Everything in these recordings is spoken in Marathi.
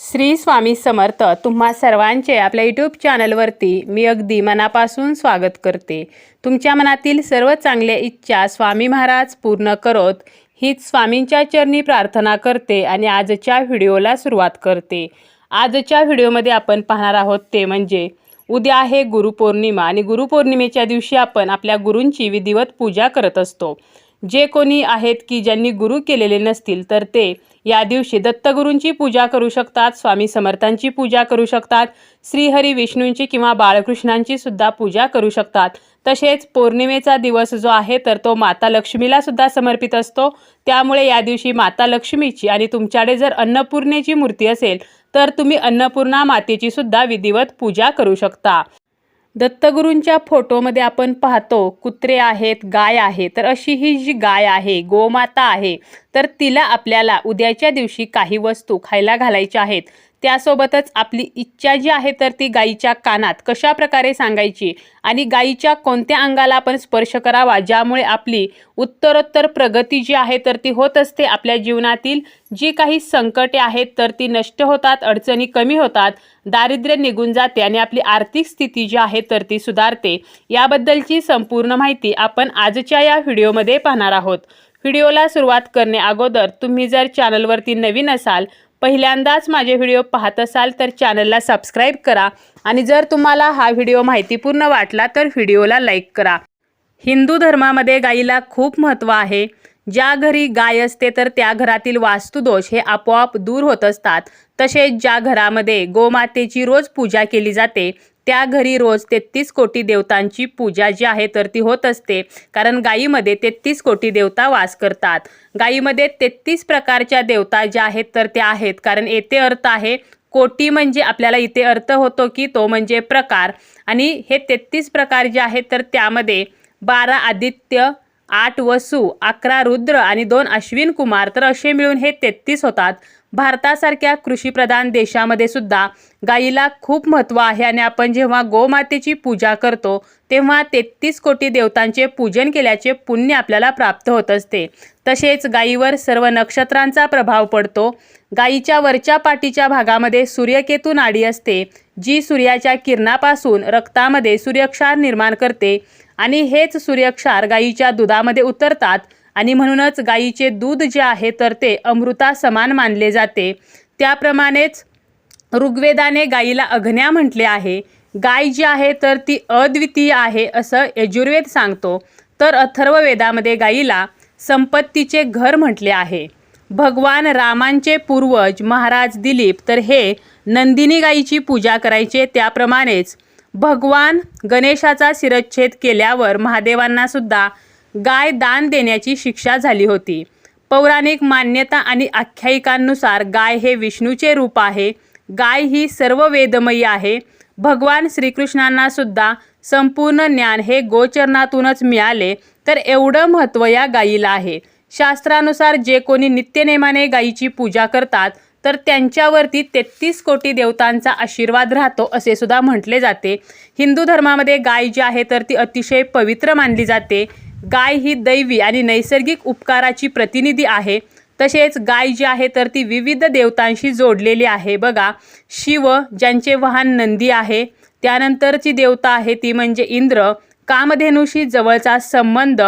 श्री स्वामी समर्थ तुम्हा सर्वांचे आपल्या यूट्यूब चॅनलवरती मी अगदी मनापासून स्वागत करते. तुमच्या मनातील सर्व चांगल्या इच्छा स्वामी महाराज पूर्ण करोत हीच स्वामींच्या चरणी प्रार्थना करते आणि आजच्या व्हिडिओला सुरुवात करते. आजच्या व्हिडिओमध्ये आपण पाहणार आहोत ते म्हणजे उद्या आहे गुरुपौर्णिमा आणि गुरुपौर्णिमेच्या दिवशी आपण आपल्या गुरूंची विधिवत पूजा करत असतो. जे कोणी आहेत की ज्यांनी गुरु केलेले नसतील तर ते या दिवशी दत्तगुरूंची पूजा करू शकतात स्वामी समर्थांची पूजा करू शकतात श्रीहरी विष्णूंची किंवा बाळकृष्णांची सुद्धा पूजा करू शकतात. तसेच पौर्णिमेचा दिवस जो आहे तर तो माता लक्ष्मीला सुद्धा समर्पित असतो. त्यामुळे या दिवशी माता लक्ष्मीची आणि तुमच्याकडे जर अन्नपूर्णेची मूर्ती असेल तर तुम्ही अन्नपूर्णा मातेची सुद्धा विधिवत पूजा करू शकता. दत्तगुरूंच्या फोटोमध्ये आपण पाहतो कुत्रे आहेत गाय आहे. तर अशी ही जी गाय आहे गोमाता आहे तर तिला आपल्याला उद्याच्या दिवशी काही वस्तू खायला घालायच्या आहेत. त्यासोबतच आपली इच्छा जी आहे तर ती गायीच्या कानात कशा प्रकारे सांगायची आणि गायीच्या कोणत्या अंगाला आपण स्पर्श करावा ज्यामुळे आपली उत्तरोत्तर प्रगती जी आहे तर ती होत असते. आपल्या जीवनातील जी काही संकटे आहेत तर ती नष्ट होतात अडचणी कमी होतात दारिद्र्य निघून जाते आणि आपली आर्थिक स्थिती जी आहे तर ती सुधारते. याबद्दलची संपूर्ण माहिती आपण आजच्या या व्हिडिओमध्ये पाहणार आहोत. व्हिडिओला सुरुवात करणे अगोदर तुम्ही जर चॅनलवरती नवीन असाल पहिल्यांदाच माझे व्हिडिओ पाहत असाल तर चॅनलला सबस्क्राईब करा. आणि जर तुम्हाला हा व्हिडिओ माहितीपूर्ण वाटला तर व्हिडिओला लाईक करा. हिंदू धर्मामध्ये गाईला खूप महत्त्व आहे. ज्या घरी गाय असते तर त्या घरातील वास्तुदोष हे आपोआप दूर होत असतात. तसेच ज्या घरामध्ये गोमातेची रोज पूजा केली जाते त्या घरी रोज तेहतीस कोटी देवतांची पूजा जी आहे तर ती होत असते. कारण गायीमध्ये तेहतीस कोटी देवता वास करतात. गायीमध्ये तेहतीस प्रकारच्या देवता ज्या आहेत तर त्या आहेत. कारण येथे अर्थ आहे कोटी म्हणजे आपल्याला इथे अर्थ होतो की तो म्हणजे प्रकार. आणि हे तेहतीस प्रकार जे आहेत तर त्यामध्ये बारा आदित्य आठ वसू अकरा रुद्र आणि दोन अश्विन कुमार. तर असे मिळून हे तेहतीस होतात. भारतासारख्या कृषीप्रधान देशामध्ये सुद्धा गायीला खूप महत्त्व आहे आणि आपण जेव्हा गोमातेची पूजा करतो तेव्हा तेहतीस कोटी देवतांचे पूजन केल्याचे पुण्य आपल्याला प्राप्त होत असते. तसेच गायीवर सर्व नक्षत्रांचा प्रभाव पडतो. गायीच्या वरच्या पाठीच्या भागामध्ये सूर्यकेतू नाडी असते जी सूर्याच्या किरणापासून रक्तामध्ये सूर्यक्षार निर्माण करते. आणि हेच सूर्यक्षार गायीच्या दुधामध्ये उतरतात. आणि म्हणूनच गायीचे दूध जे आहे तर ते अमृता समान मानले जाते. त्याप्रमाणेच ऋग्वेदाने गायीला अघन्या म्हटले आहे. गाय जी आहे तर ती अद्वितीय आहे असं यजुर्वेद सांगतो. तर अथर्ववेदामध्ये गायीला संपत्तीचे घर म्हटले आहे. भगवान रामांचे पूर्वज महाराज दिलीप तर हे नंदिनी गायीची पूजा करायचे. त्याप्रमाणेच भगवान गणेशाचा शिरच्छेद केल्यावर महादेवांना सुद्धा गाय दान देण्याची शिक्षा झाली होती. पौराणिक मान्यता आणि आख्यायिकांनुसार गाय हे विष्णूचे रूप आहे. गाय ही सर्व वेदमयी आहे. भगवान श्रीकृष्णांना सुद्धा संपूर्ण ज्ञान हे गोचरणातूनच मिळाले तर एवढं महत्त्व या गायीला आहे. शास्त्रानुसार जे कोणी नित्यनेमाने गायीची पूजा करतात तर त्यांच्यावरती तेहतीस कोटी देवतांचा आशीर्वाद राहतो असे सुद्धा म्हटले जाते. हिंदू धर्मामध्ये गाय जी आहे तर ती अतिशय पवित्र मानली जाते. गाय ही दैवी आणि नैसर्गिक उपकाराची प्रतिनिधी आहे. तसेच गाय जी आहे तर ती विविध देवतांशी जोडलेली आहे. बघा शिव ज्यांचे वाहन नंदी आहे त्यानंतरची देवता आहे ती म्हणजे इंद्र. कामधेनूशी जवळचा संबंध.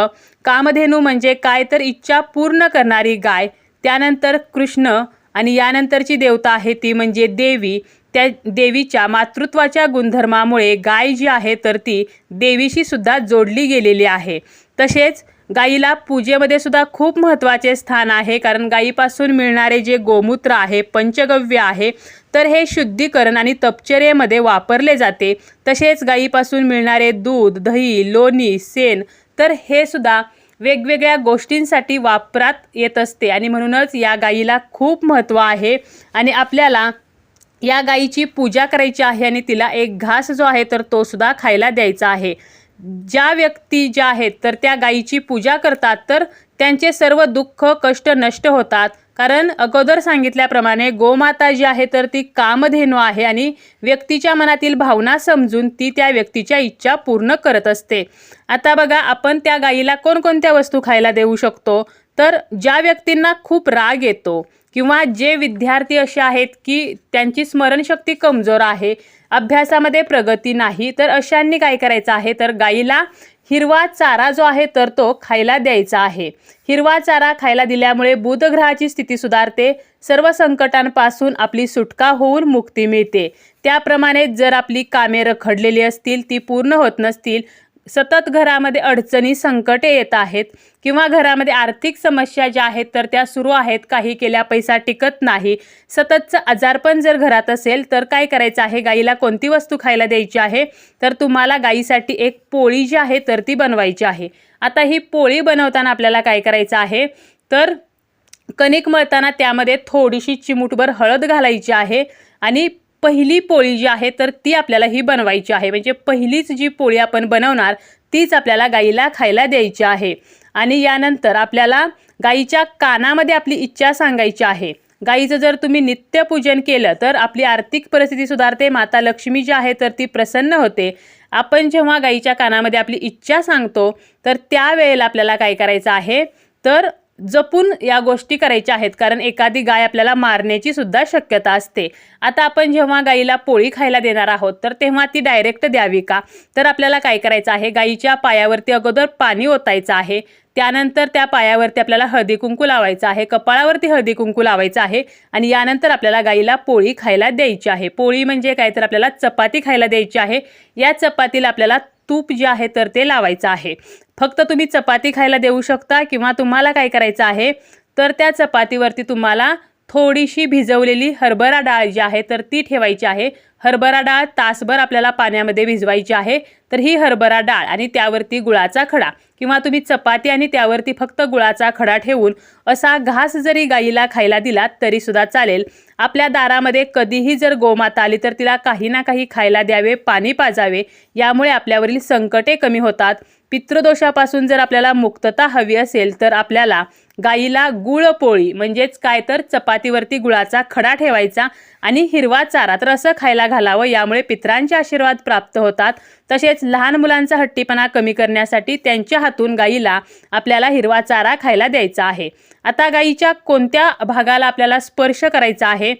कामधेनू म्हणजे काय तर इच्छा पूर्ण करणारी गाय. त्यानंतर कृष्ण आणि यानंतरची देवता आहे ती म्हणजे देवी. त्या देवीच्या मातृत्वाच्या गुणधर्मामुळे गाय जी आहे तर ती देवीशी सुद्धा जोडली गेलेली आहे. तसेच गाईला पूजेमध्ये सुद्धा खूप महत्त्वाचे स्थान आहे कारण गाईपासून मिळणारे जे गोमूत्र आहे पंचगव्य आहे तर हे शुद्धीकरण आणि तपचर्येमध्ये वापरले जाते. तसेच गाईपासून मिळणारे दूध दही लोणी सेन तर हे सुद्धा वेगवेगळ्या गोष्टींसाठी वापरात येत असते. आणि म्हणूनच या गाईला खूप महत्त्व आहे. आणि आपल्याला या गाईची पूजा करायची आहे आणि तिला एक घास जो आहे तर तो सुद्धा खायला द्यायचा आहे. ज्या व्यक्ती ज्या आहेत तर त्या गाईची पूजा करतात तर त्यांचे सर्व दुःख कष्ट नष्ट होतात. कारण अगोदर सांगितल्याप्रमाणे गोमाता जी आहे तर ती कामधेनू आहे आणि व्यक्तीच्या मनातील भावना समजून ती त्या व्यक्तीच्या इच्छा पूर्ण करत असते. आता बघा आपण त्या गाईला कोणकोणत्या वस्तू खायला देऊ शकतो? तर ज्या व्यक्तींना खूप राग येतो किंवा जे विद्यार्थी असे आहेत की त्यांची स्मरणशक्ती कमजोर आहे अभ्यासामध्ये प्रगती नाही तर अशांनी काय करायचं आहे? तर गाईला हिरवा चारा जो आहे तर तो खायला द्यायचा आहे. हिरवा चारा खायला दिल्यामुळे बुधग्रहाची स्थिती सुधारते. सर्व संकटांपासून आपली सुटका होऊन मुक्ती मिळते. त्याप्रमाणे जर आपली कामे रखडलेली असतील ती पूर्ण होत नसतील सतत घरामध्ये अडचणी संकटे येत आहेत किंवा घरामध्ये आर्थिक समस्या ज्या आहेत तर त्या सुरू आहेत. काही केल्या पैसा टिकत नाही. सततचं आजारपण जर घरात असेल तर काय करायचं आहे? गाईला कोणती वस्तू खायला द्यायची आहे? तर तुम्हाला गाईसाठी एक पोळी जी आहे तर ती बनवायची आहे. आता ही पोळी बनवताना आपल्याला काय करायचं आहे? तर कणिक मळताना त्यामध्ये थोडीशी चिमूटभर हळद घालायची आहे आणि पहिली पोळी जी आहे तर ती आपल्याला ही बनवायची आहे. म्हणजे पहिलीच जी पोळी आपण बनवणार तीच आपल्याला गाईला खायला द्यायची आहे. आणि यानंतर आपल्याला गाईच्या कानामध्ये आपली इच्छा सांगायची आहे. गाईचं जर तुम्ही नित्यपूजन केलं तर आपली आर्थिक परिस्थिती सुधारते. माता लक्ष्मी जी आहे तर ती प्रसन्न होते. आपण जेव्हा गाईच्या कानामध्ये आपली इच्छा सांगतो तर त्यावेळेला आपल्याला काय करायचं आहे? तर जपून या गोष्टी करायच्या आहेत. कारण एखादी गाय आपल्याला मारण्याची सुद्धा शक्यता असते. आता आपण जेव्हा गाईला पोळी खायला देणार आहोत तर तेव्हा ती डायरेक्ट द्यावी का? तर आपल्याला काय करायचं आहे? गाईच्या पायावरती अगोदर पाणी ओतायचं आहे. त्यानंतर त्या पायावरती आपल्याला हळदी कुंकू लावायचं आहे. कपाळावरती हळदी कुंकू लावायचं आहे. आणि यानंतर आपल्याला गाईला पोळी खायला द्यायची आहे. पोळी म्हणजे काय? तर आपल्याला चपाती खायला द्यायची आहे. या चपातीला आपल्याला तूप जे आहे तर ते लावायचं आहे. फक्त तुम्ही चपाती खायला देऊ शकता किंवा तुम्हाला काय करायचं आहे तर त्या चपातीवरती तुम्हाला थोडीशी भिजवलेली हरभरा डाळ जी आहे तर ती ठेवायची आहे. हरभरा डाळ तासभर आपल्याला पाण्यामध्ये भिजवायची आहे. तर ही हरभरा डाळ आणि त्यावरती गुळाचा खडा किंवा तुम्ही चपाती आणि त्यावरती फक्त गुळाचा खडा ठेवून असा घास जरी गाईला खायला दिलात तरीसुद्धा चालेल. आपल्या दारामध्ये कधीही जर गोमाता आली तर तिला काही ना काही खायला द्यावे पाणी पाजावे. यामुळे आपल्यावरील संकटे कमी होतात. पितृदोषापासून जर आपल्याला मुक्तता हवी असेल तर आपल्याला गाईला गुळपोळी म्हणजेच काय तर चपातीवरती गुळाचा खडा ठेवायचा आणि हिरवा चारा तर असं खायला घालावं. यामुळे पित्रांचे आशीर्वाद प्राप्त होतात. तसेच लहान मुलांचा हट्टीपणा कमी करण्यासाठी त्यांच्या हातून गाईला आपल्याला हिरवा चारा खायला द्यायचा आहे. आता गाईच्या कोणत्या भागाला आपल्याला स्पर्श करायचा आहे?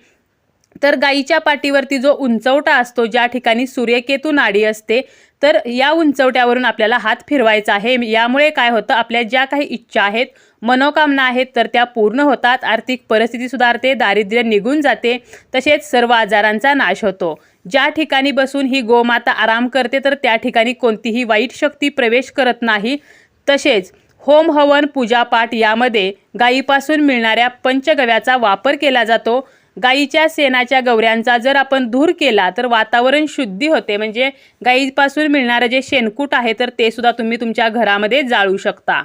तर गाईच्या पाठीवरती जो उंचवटा असतो ज्या ठिकाणी सूर्यकेतू नाडी असते तर या उंचवट्यावरून आपल्याला हात फिरवायचा आहे. यामुळे काय होतं आपल्या ज्या काही इच्छा आहेत मनोकामना आहेत तर त्या पूर्ण होतात. आर्थिक परिस्थिती सुधारते दारिद्र्य निघून जाते तसेच सर्व आजारांचा नाश होतो. ज्या ठिकाणी बसून ही गोमाता आराम करते तर त्या ठिकाणी कोणतीही वाईट शक्ती प्रवेश करत नाही. तसेच होम हवन पूजापाठ यामध्ये गायीपासून मिळणाऱ्या पंचगव्याचा वापर केला जातो. गाईच्या शेणाच्या गवऱ्यांचा जर आपण धूर केला तर वातावरण शुद्धी होते. म्हणजे गाईपासून मिळणारं जे शेणकूट आहे तर ते सुद्धा तुम्ही तुमच्या घरामध्ये जाळू शकता.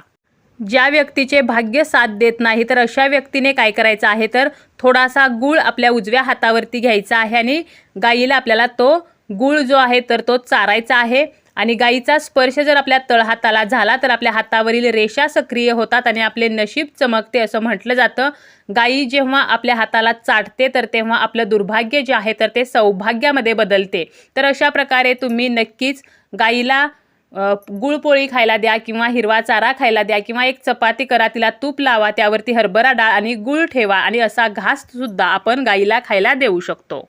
ज्या व्यक्तीचे भाग्य साथ देत नाही तर अशा व्यक्तीने काय करायचं आहे? तर थोडासा गूळ आपल्या उजव्या हातावरती घ्यायचा आहे आणि गाईला आपल्याला तो गूळ जो आहे तर तो चारायचा आहे. आणि गाईचा स्पर्श जर आपल्या तळहाताला झाला तर आपल्या हातावरील रेषा सक्रिय होतात आणि आपले नशीब चमकते असं म्हटलं जातं. गाई जेव्हा आपल्या हाताला चाटते तर तेव्हा आपलं दुर्भाग्य जे आहे तर ते सौभाग्यामध्ये बदलते. तर अशा प्रकारे तुम्ही नक्कीच गाईला गुळपोळी खायला द्या किंवा हिरवा चारा खायला द्या किंवा एक चपाती करा तिला तूप लावा त्यावरती हरभरा डाळ आणि गुळ ठेवा आणि असा घास सुद्धा आपण गाईला खायला देऊ शकतो.